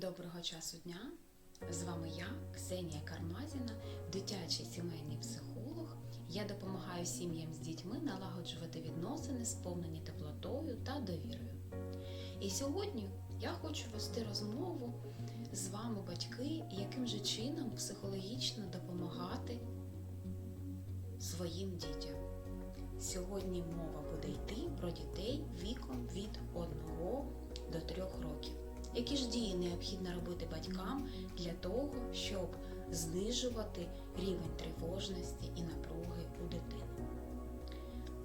Доброго часу дня! З вами я, Ксенія Кармазіна, дитячий сімейний психолог. Я допомагаю сім'ям з дітьми налагоджувати відносини, сповнені теплотою та довірою. І сьогодні я хочу вести розмову з вами, батьки, яким же чином психологічно допомагати своїм дітям. Сьогодні мова буде йти про дітей віком від 1 до 3 років. Які ж дії необхідно робити батькам для того, щоб знижувати рівень тривожності і напруги у дитини?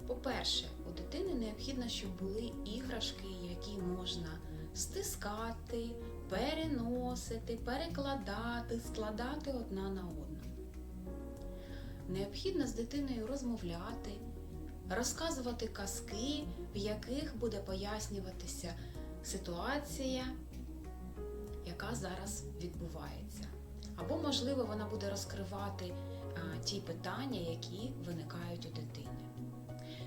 По-перше, у дитини необхідно, щоб були іграшки, які можна стискати, переносити, перекладати, складати одна на одну. Необхідно з дитиною розмовляти, розказувати казки, в яких буде пояснюватися ситуація, яка зараз відбувається. Або, можливо, вона буде розкривати ті питання, які виникають у дитини.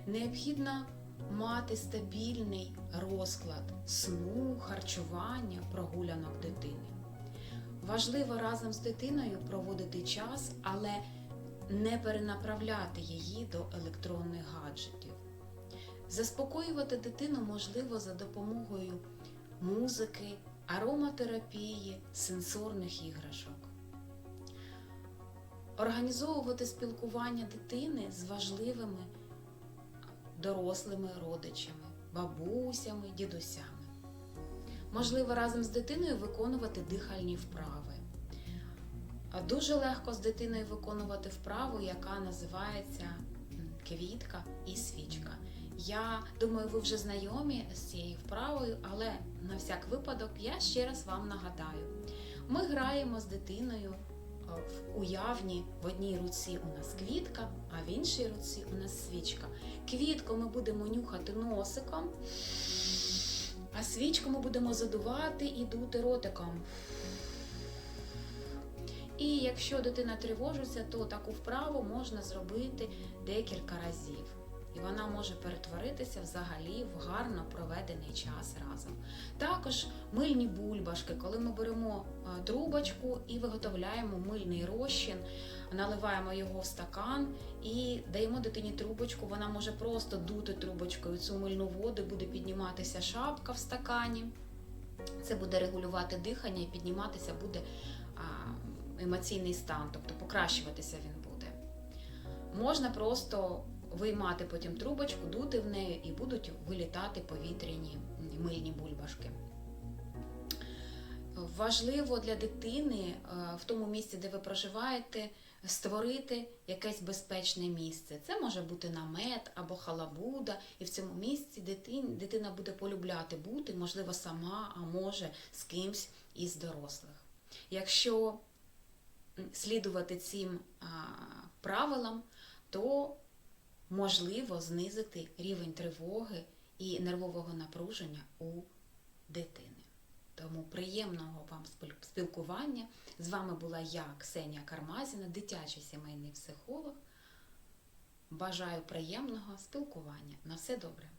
Необхідно мати стабільний розклад сну, харчування, прогулянок дитини. Важливо разом з дитиною проводити час, але не перенаправляти її до електронних гаджетів. Заспокоювати дитину можливо за допомогою музики, ароматерапії, сенсорних іграшок. Організовувати спілкування дитини з важливими дорослими родичами, бабусями, дідусями. Можливо, разом з дитиною виконувати дихальні вправи. Дуже легко з дитиною виконувати вправу, яка називається квітка і свічка. Я думаю, ви вже знайомі з цією вправою, але на всяк випадок я ще раз вам нагадаю: ми граємо з дитиною в уявні в одній руці у нас квітка, а в іншій руці у нас свічка. Квітку ми будемо нюхати носиком, а свічку ми будемо задувати і дути ротиком. І якщо дитина тривожиться, то таку вправу можна зробити декілька разів. І вона може перетворитися взагалі в гарно проведений час разом. Також мильні бульбашки, коли ми беремо трубочку і виготовляємо мильний розчин, наливаємо його в стакан і даємо дитині трубочку, вона може просто дути трубочкою цю мильну воду, буде підніматися шапка в стакані. Це буде регулювати дихання і підніматися буде емоційний стан, тобто покращуватися він буде. Можна просто виймати потім трубочку, дути в неї і будуть вилітати повітряні мильні бульбашки. Важливо для дитини в тому місці, де ви проживаєте, створити якесь безпечне місце. Це може бути намет або халабуда, і в цьому місці дитина буде полюбляти бути, можливо, сама, а може з кимсь із дорослих. Якщо слідувати цим правилам, то можливо знизити рівень тривоги і нервового напруження у дитини. Тому приємного вам спілкування. З вами була я, Ксенія Кармазіна, дитячий сімейний психолог. Бажаю приємного спілкування. На все добре!